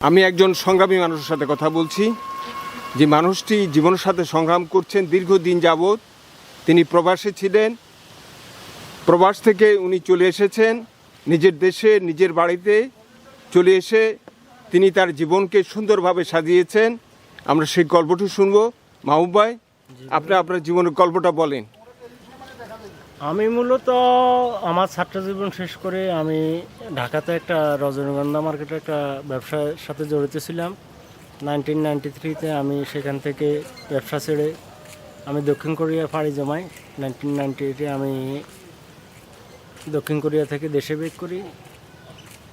আমি একজন সংগ্রামী মানুষের সাথে কথা বলছি। যে মানুষটি জীবনের সাথে সংগ্রাম করছেন দীর্ঘদিন যাবৎ তিনি প্রবাসে ছিলেন। প্রবাস থেকে উনি চলে এসেছেন নিজের দেশে নিজের বাড়িতে চলে এসে তিনি তার জীবনকে সুন্দরভাবে সাজিয়েছেন। আমরা সেই গল্পটি শুনব। মাহবুব ভাই আপনি আপনার জীবনের গল্পটা বলেন। আমি মূলত আমার ছাত্র জীবন শেষ করে আমি ঢাকাতে একটা রজনীগন্ধা মার্কেটে একটা ব্যবসার সাথে জড়িত ছিলাম। নাইনটিন নাইনটি থ্রিতে আমি সেখান থেকে ব্যবসা ছেড়ে আমি দক্ষিণ কোরিয়া পাড়ি জমাই। নাইনটিন নাইনটি এইটে আমি দক্ষিণ কোরিয়া থেকে দেশে বেক করি।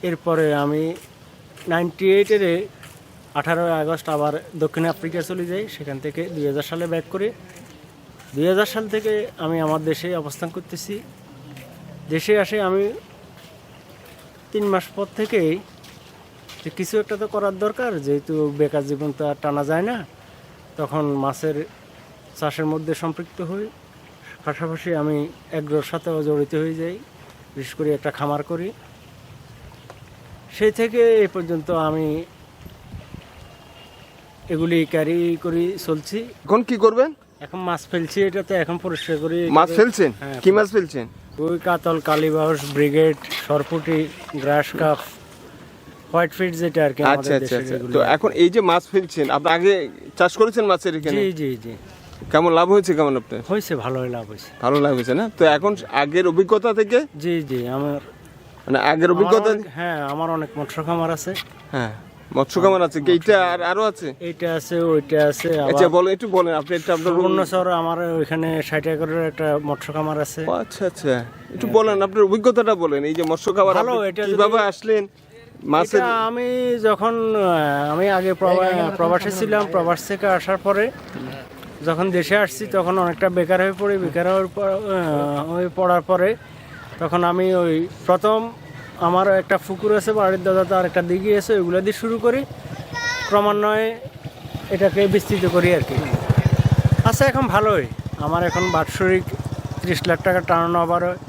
এরপরে আমি নাইনটি এইটের আঠারোই আগস্ট আবার দক্ষিণ আফ্রিকা চলে যাই। সেখান থেকে দুই হাজার সালে ব্যাক করি। দুই হাজার সাল থেকে আমি আমার দেশে অবস্থান করতেছি। দেশে আসে আমি তিন মাস পর থেকেই যে কিছু একটা তো করার দরকার, যেহেতু বেকার জীবন তো আর টানা যায় না, তখন মাছের চাষের মধ্যে সম্পৃক্ত হই। পাশাপাশি আমি এগ্রোর সাথেও জড়িত হয়ে যাই, বিশেষ করে একটা খামার করি। সেই থেকে এ পর্যন্ত আমি এগুলি ক্যারি করি, চলছি। এখন কি করবেন? এখন মাছ ফেলছি এটাতে এখন পরিষ্কার করি। মাছ ফেলছেন? হ্যাঁ। কি মাছ ফেলছেন? রুই কাতল কালীবাউস ব্রিগেড সরপুটি গ্রাস কাপ হোয়াইট ফিট যেটা আর কি আচ্ছা আচ্ছা আচ্ছা। তো এখন এই যে মাছ ফেলছেন আপনি আগে চাষ করেছেন মাছের এখানে? জি জি জি। কেমন লাভ হয়েছে কেমন আপনার? হয়েছে ভালোই লাভ হয়েছে। ভালো লাভ হয়েছে না? তো এখন আগের অভিজ্ঞতা থেকে? জি জি আমার মানে আগের অভিজ্ঞতা হ্যাঁ আমার অনেক মৎস্য খামার আছে। হ্যাঁ। মৎস্য আছে এইটা আর আরও আছে? এইটা আছে ওইটা আছে আচ্ছা বলেন একটু বলেন আপনি এটা আপনার সুবর্ণচর আমার ওইখানে ষাট একরের একটা মৎস্য খামার আছে আচ্ছা আচ্ছা। একটু বলেন আপনার অভিজ্ঞতাটা বলেন এই যে মৎস্য কীভাবে আসলেন? মাছের আমি যখন আমি আগে প্রবা- প্রবাসে ছিলাম প্রবাস থেকে আসার পরে যখন দেশে আসছি তখন অনেকটা বেকার হয়ে পড়ি। বেকার হওয়ার পর আহ, হয়ে পড়ার পরে তখন আমি ওই প্রথম আমার একটা পুকুর আছে বাড়ির দাদাতে আর একটা দিঘি আছে ওইগুলো দিয়ে শুরু করি। ক্রমান্বয়ে এটাকে বিস্তৃত করি আর কি। আচ্ছা এখন ভালোই আমার এখন বাৎসরিক ত্রিশ লাখ টাকা টার্ন ওভার হয়।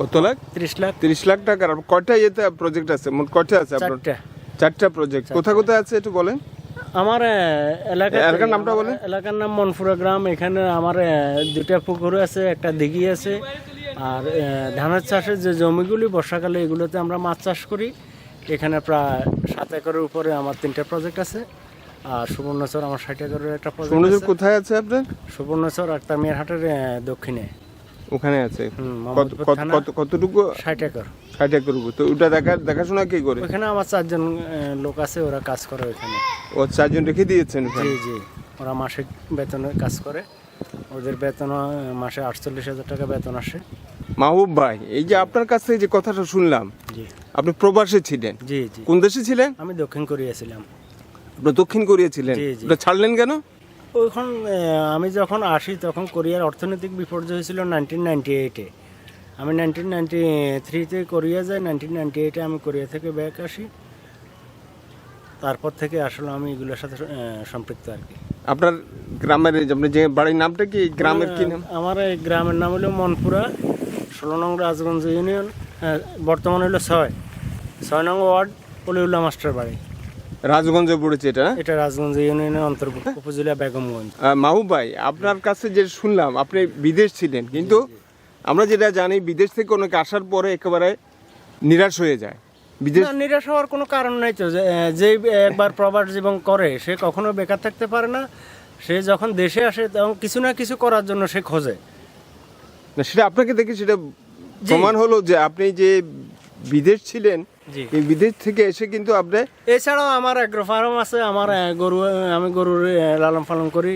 কত লাখ? ত্রিশ লাখ। তিরিশ লাখ টাকার কয়টা ইয়েতে প্রজেক্ট আছে? মোট কয়টা আছে আপনার? চারটা। চারটা প্রজেক্ট কোথায় কোথায় আছে একটু বলেন। আমার এলাকা এলাকার নামটা বলেন? এলাকার নাম মনপুরা গ্রাম। এখানে আমার দুটা পুকুর আছে একটা দিঘি আছে। আর ধানের চাষের যে জমিগুলি বর্ষাকালে এগুলোতে আমরা মাছ চাষ করি এখানে প্রায় সাত একরের উপরে আমার তিনটা প্রজেক্ট আছে। আর সুবর্ণচর আমার ষাট একরের একটা প্রজেক্ট কোথায় আছে আপনার? সুবর্ণচর আক্তার মিয়ারহাটের আহ, দক্ষিণে। ওখানে আছে। কতটুকু? ষাট একর। ষাট একর তো ওটা দেখা দেখাশোনা কি করে? ওইখানে আমার চারজন লোক আছে ওরা কাজ করে ওইখানে। ও চারজন রেখে দিয়েছেন ওখানে? জি জি। ওরা মাসিক বেতনে কাজ করে। ওদের বেতন মাসে আটচল্লিশ হাজার টাকা বেতন আসে। মাহবুব ভাই এই যে আপনার কাছ থেকে যে কথাটা শুনলাম আপনি প্রবাসে ছিলেন। জি জি। কোন দেশে ছিলেন? আমি দক্ষিণ কোরিয়া ছিলাম। আপনি দক্ষিণ কোরিয়া ছিলেন। ওটা ছাড়লেন কেন? ওইখন আমি যখন আসি তখন কোরিয়ার অর্থনৈতিক বিপর্যয় হয়েছিল নাইনটিন নাইনটি এইটে। আমি নাইনটিন নাইনটি থ্রিতে কোরিয়া যাই নাইনটিন নাইনটি এইটে আমি কোরিয়া থেকে ব্যাক আসি। তারপর থেকে আসলে আমি এগুলোর সাথে সম্পৃক্ত আর কি। আপনার গ্রামের আপনি যে বাড়ির নামটা কি? গ্রামের কি নাম? আমার এই গ্রামের নাম হলো মনপুরা ষোলো নং রাজগঞ্জ ইউনিয়ন আহ, বর্তমান হলো ছয়। ছয় নং ওয়ার্ড অলিউল্লাহ মাস্টার বাড়ি। রাজগঞ্জে পড়েছে এটা? এটা রাজগঞ্জ ইউনিয়নের অন্তর্ভুক্ত উপজেলা বেগমগঞ্জ। মাহবুব ভাই আপনার কাছে যে শুনলাম আপনি বিদেশ ছিলেন কিন্তু আমরা যেটা জানি বিদেশ থেকে অনেকে আসার পরে একেবারে নিরাশ হয়ে যায়। বিদেশ নিরাশ হওয়ার কোনো কারণ নাই তো। যে একবার প্রবাস জীবন করে সে কখনো বেকার থাকতে পারে না। সে যখন দেশে আসে তখন কিছু না কিছু করার জন্য সে খোঁজে। না, সেটা আপনাকে দেখে সেটা প্রমাণ হলো যে আপনি যে বিদেশ ছিলেন এই বিদেশ থেকে এসে কিন্তু আপনি এছাড়াও আমার অ্যাগ্রো ফার্ম আছে আমার গরু আমি গরুর লালন পালন করি।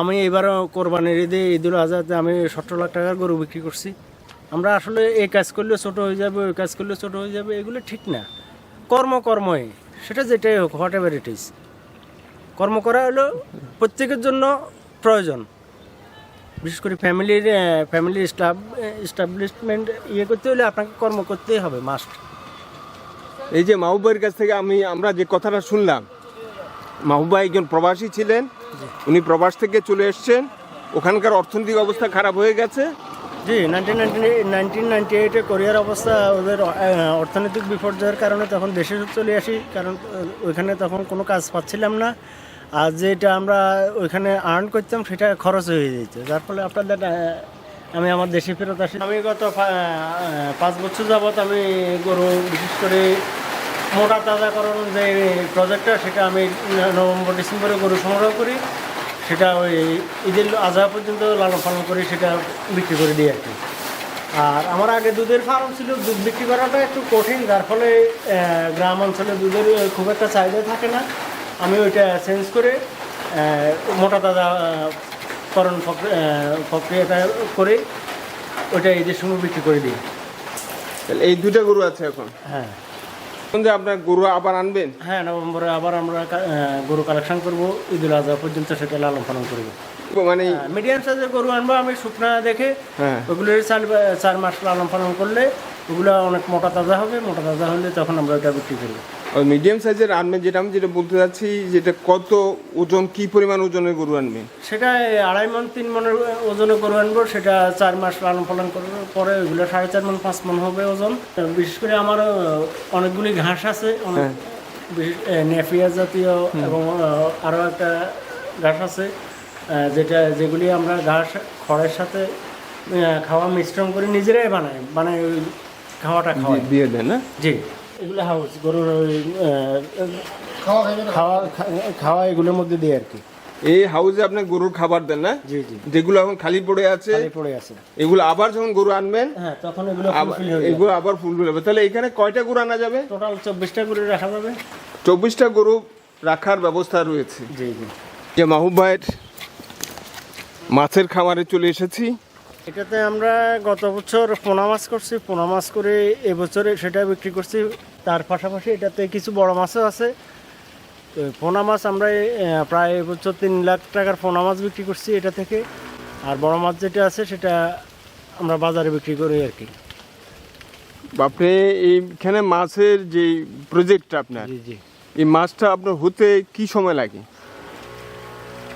আমি এবারও কোরবানির ঈদে ঈদুল আজহাতে আমি সতেরো লাখ টাকার গরু বিক্রি করছি। আমরা আসলে এই কাজ করলে ছোট হয়ে যাবে ওই কাজ করলে ছোট হয়ে যাবে এগুলো ঠিক না। কর্ম কর্মই সেটা যেটাই হোক হোয়াট এভার ইট ইজ কর্ম করা হলো প্রত্যেকের জন্য প্রয়োজন। বিশেষ করে ফ্যামিলির ফ্যামিলির স্টাফ এস্টাবলিশমেন্ট ইয়ে করতে হলে আপনাকে কর্ম করতেই হবে মাস্ট এই যে মাহবুব ভাইয়ের কাছ থেকে আমি আমরা যে কথাটা শুনলাম মাহবুব একজন প্রবাসী ছিলেন উনি প্রবাস থেকে চলে এসেছেন ওখানকার অর্থনৈতিক অবস্থা খারাপ হয়ে গেছে জি নাইনটিন নাইনটিন নাইনটি এইটে কোরিয়ার অবস্থা, ওদের অর্থনৈতিক বিপর্যয়ের কারণে তখন দেশে চলে আসি, কারণ ওইখানে তখন কোনো কাজ পাচ্ছিলাম না। আর যেটা আমরা ওইখানে আর্ন করতাম, সেটা খরচ হয়ে যেত। যার ফলে আপনাদের আমি আমার দেশে ফেরত আসি। আমি গত পাঁচ বছর যাবৎ আমি গরু, বিশেষ করে মোটা তাজাকরণ যে প্রজেক্টটা সেটা আমি নভেম্বর, ডিসেম্বরে গরু সংগ্রহ করি। সেটা ওই ঈদের আজহা পর্যন্ত লালন পালন করে সেটা বিক্রি করে দিই আর কি আর আমার আগে দুধের ফার্ম ছিল দুধ বিক্রি করাটা একটু কঠিন যার ফলে গ্রাম অঞ্চলে দুধের খুব একটা চাহিদা থাকে না। আমি ওইটা চেঞ্জ করে মোটা তাজা করণ প্রক্রি- প্রক্রিয়াটা করে ওইটা ঈদের সময় বিক্রি করে দিই। তাহলে এই দুটা গরু আছে এখন? হ্যাঁ। যে আপনার গরু আবার আনবেন? হ্যাঁ নভেম্বরে আবার আমরা গরু কালেকশন করব ঈদুল আজহা পর্যন্ত সেটা লালন পালন করব। মানে মিডিয়াম সাইজের গরু আনব আমি শুকনা দেখে হ্যাঁ। ওগুলোর চার চার মাস লালন পালন করলে ওগুলো অনেক মোটা তাজা হবে মোটা তাজা হলে তখন আমরা ওটা বিক্রি করব। মিডিয়াম সাইজের আনবেন যেটা আমি যেটা বলতে চাচ্ছি যেটা কত ওজন কি পরিমাণ ওজনের গরু আনবেন? সেটা আড়াই মন তিন মনের ওজনে গরু আনব সেটা চার মাস লালন পালন করার পরে ওইগুলো সাড়ে চার মন পাঁচ মন হবে ওজন। বিশেষ করে আমার অনেকগুলি ঘাস আছে অনেক বিশেষ নেফিয়া জাতীয় এবং আরও একটা ঘাস আছে যেটা যেগুলি আমরা ঘাস খড়ের সাথে খাওয়া মিশ্রণ করে নিজেরাই বানাই বানাই খাওয়াটা খাওয়াই। দিয়ে দেন না? জি। এগুলো হাউস গরুর ওই খাওয়া খাওয়া এগুলোর মধ্যে দিই আর কি। এই হাউসে আপনি গরুর খাবার দেন না? জি জি। যেগুলো এখন খালি পড়ে আছে খালি পড়ে আছে। এগুলো আবার যখন গরু আনবেন হ্যাঁ তখন এগুলো আবার ফুলফিল যাবে। এগুলো আবার ফুল হবে। তাহলে এখানে কয়টা গরু আনা যাবে? টোটাল চব্বিশটা করে রাখা যাবে। চব্বিশটা গরু রাখার ব্যবস্থা রয়েছে। জি জি। যে মাহুব ভাইয়ের মাছের খামারে চলে এসেছি। এটাতে আমরা গত বছর পোনা মাছ করছি পোনা মাছ করে এবছরে সেটা বিক্রি করছি। তার পাশাপাশি এটাতে কিছু বড় মাছও আছে। তো পোনা মাছ আমরা প্রায় এবছর তিন লাখ টাকার পোনা মাছ বিক্রি করছি এটা থেকে। আর বড় মাছ যেটা আছে সেটা আমরা বাজারে বিক্রি করি আর কি। আপনি এইখানে মাছের যে প্রজেক্টটা আপনার জি জি। এই মাছটা আপনার হতে কি সময় লাগে?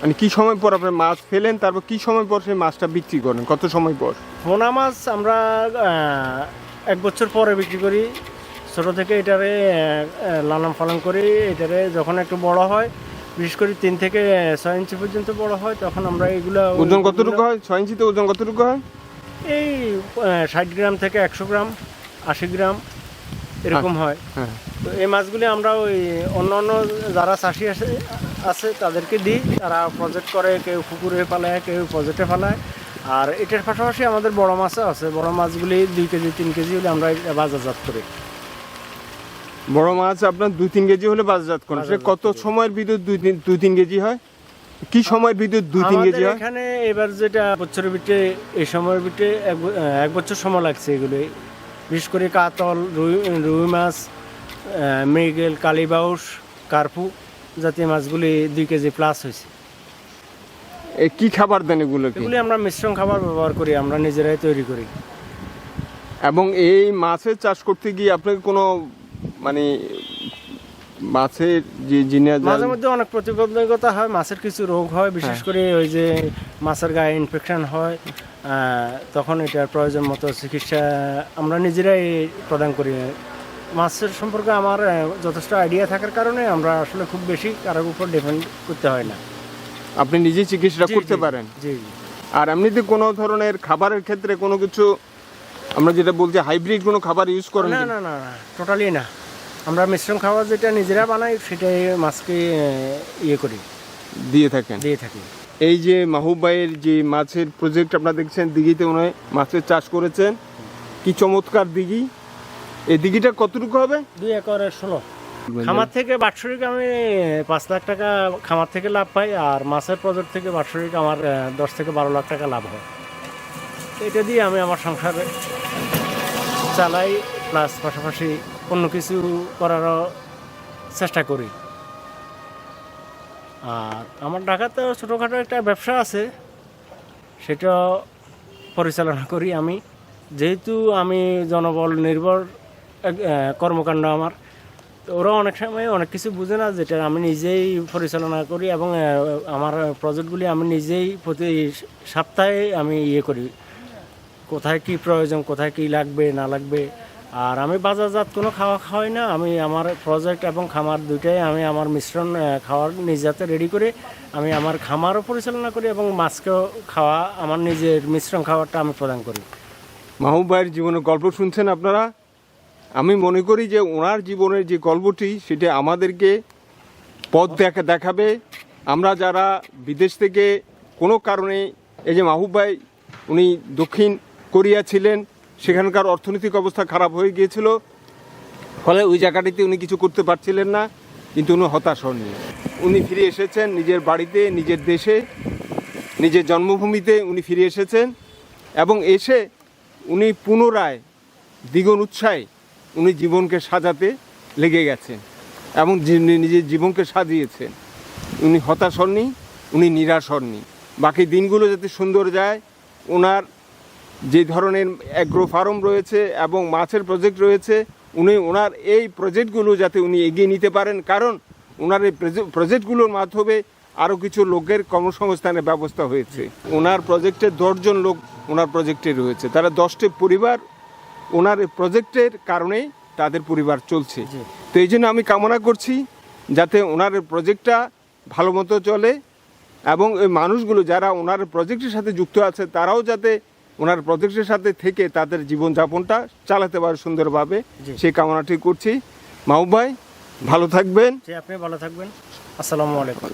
মানে কি সময় পর আপনি মাছ ফেলেন তারপর কি সময় পর সেই মাছটা বিক্রি করেন? কত সময় পর? পোনা মাছ আমরা এক বছর পরে বিক্রি করি। ছোটো থেকে এটারে লালন পালন করি। এটারে যখন একটু বড় হয় বিশেষ করে তিন থেকে ছয় ইঞ্চি পর্যন্ত বড় হয় তখন আমরা এগুলো ওজন কতটুকু হয়? ছয় ইঞ্চিতে ওজন কতটুকু হয়? এই ষাট গ্রাম থেকে একশো গ্রাম আশি গ্রাম এরকম হয়। হ্যাঁ। তো এই মাছগুলি আমরা ওই অন্য অন্য যারা চাষি আছে আছে তাদেরকে দিই। তারা প্রজেক্ট করে কেউ পুকুরে পালায় কেউ প্রজেক্টে পালায়। আর এটার পাশাপাশি আমাদের বড় মাছও আছে। বড় মাছগুলি দুই কেজি তিন কেজি হলে আমরা বাজারজাত করি। বড় মাছ আপনার দুই তিন কেজি হলে বাজারজাত করেন। সে কত সময়ের বিদ্যুৎ দুই তিন দুই তিন কেজি হয়? কি সময়ের বিদ্যুৎ দুই তিন কেজি হয়? এখানে এবার যেটা বছরের বিটে এই সময়ের বিটে এক বছর সময় লাগছে এগুলি। বিশেষ করে কাতল রুই রুই মাছ মৃগেল কালীবাউস কার্পু। জাতীয় মাছগুলি দুই কেজি প্লাস হয়েছে। কি খাবার দেন এগুলোকে এগুলি আমরা মিশ্রণ খাবার ব্যবহার করি আমরা নিজেরাই তৈরি করি। এবং এই মাছের চাষ করতে গিয়ে আপনাকে কোনো মানে মাছের যে জিনিস মাঝে মধ্যে অনেক প্রতিবন্ধকতা হয় মাছের কিছু রোগ হয় বিশেষ করে ওই যে মাছের গায়ে ইনফেকশন হয় তখন এটার প্রয়োজন মতো চিকিৎসা আমরা নিজেরাই প্রদান করি। মাছের সম্পর্কে আমার যথেষ্ট আইডিয়া থাকার কারণে আমরা আসলে খুব বেশি কারোর উপর ডিপেন্ড করতে হয় না। আপনি নিজেই চিকিৎসা করতে পারেন। জি জি। আর এমনিতে কোনো ধরনের খাবারের ক্ষেত্রে কোনো কিছু আমরা যেটা বলছি হাইব্রিড কোনো খাবার ইউজ করেন না না না না টোটালি না। আমরা মিশ্রণ খাবার যেটা নিজেরা বানাই সেটাই মাছকে ইয়ে করি। দিয়ে থাকেন। দিয়ে থাকি। এই যে মাহুব ভাইয়ের যে মাছের প্রজেক্ট আপনারা দেখছেন দিঘিতে উনি মাছের চাষ করেছেন। কি চমৎকার দিঘি। এই দিঘিটা কতটুকু হবে? দুই একরের ষোলো। খামার থেকে বাৎসরিক আমি পাঁচ লাখ টাকা খামার থেকে লাভ পাই আর মাছের প্রজেক্ট থেকে বাৎসরিক আমার দশ থেকে বারো লাখ টাকা লাভ হয়। এটা দিয়ে আমি আমার সংসারে চালাই প্লাস পাশাপাশি অন্য কিছু করারও চেষ্টা করি। আর আমার ঢাকাতেও ছোটোখাটো একটা ব্যবসা আছে সেটা পরিচালনা করি আমি। যেহেতু আমি জনবল নির্ভর কর্মকাণ্ড আমার। তো ওরা অনেক সময় অনেক কিছু বুঝে না, যেটা আমি নিজেই পরিচালনা করি এবং আমার প্রজেক্টগুলি আমি নিজেই প্রতি সপ্তাহে আমি ইয়ে করি। কোথায় কি প্রয়োজন, কোথায় কি লাগবে, না লাগবে। আর আমি বাজারজাত কোনো খাওয়া খাওয়াই না, আমি আমার প্রজেক্ট এবং খামার দুইটাই আমি আমার মিশ্রণ খাওয়ার নিজ হাতে রেডি করে আমি আমার খামারও পরিচালনা করি এবং মাছকেও খাওয়া, আমার নিজের মিশ্রণ খাবারটা আমি প্রদান করি। মাহবুব ভাইয়ের জীবনের গল্প শুনছেন আপনারা? আমি মনে করি যে ওনার জীবনের যে গল্পটি, সেটা আমাদেরকে পথ দেখা দেখাবে। আমরা যারা বিদেশ থেকে কোনো কারণে এই যে মাহবুব ভাই উনি দক্ষিণ কোরিয়া ছিলেন, সেখানকার অর্থনৈতিক অবস্থা খারাপ হয়ে গিয়েছিল, ফলে ওই জায়গাটিতে উনি কিছু করতে পারছিলেন না, কিন্তু উনি হতাশ হননি। উনি ফিরে এসেছেন নিজের বাড়িতে, নিজের দেশে, নিজের জন্মভূমিতে উনি ফিরে এসেছেন এবং এসে উনি পুনরায় দ্বিগুণ উৎসাহে উনি জীবনকে সাজাতে লেগে গেছেন এবং নিজের জীবনকে সাজিয়েছেন। উনি হতাশ হননি, উনি নিরাশ হননি। বাকি দিনগুলো যাতে সুন্দর যায়, ওনার যে ধরনের অ্যাগ্রো ফার্ম রয়েছে এবং মাছের প্রজেক্ট রয়েছে, উনি ওনার এই প্রজেক্টগুলো যাতে উনি এগিয়ে নিতে পারেন। কারণ ওনার এই প্রজেক্টগুলোর মাধ্যমে আরও কিছু লোকের কর্মসংস্থানের ব্যবস্থা হয়েছে। ওনার প্রজেক্টে দশজন লোক ওনার প্রজেক্টে রয়েছে। তারা দশটি পরিবার ওনার এই প্রজেক্টের কারণেই তাদের পরিবার চলছে। তো এই জন্য আমি কামনা করছি যাতে ওনার প্রজেক্টটা ভালো মতো চলে এবং এই মানুষগুলো যারা ওনার প্রজেক্টের সাথে যুক্ত আছে তারাও যাতে ওনার প্রজেক্টের সাথে থেকে তাদের জীবনযাপনটা চালাতে পারে সুন্দরভাবে সেই কামনাটি করছি। মাহবুব ভাই ভালো থাকবেন। আপনি ভালো থাকবেন। আসসালামু আলাইকুম।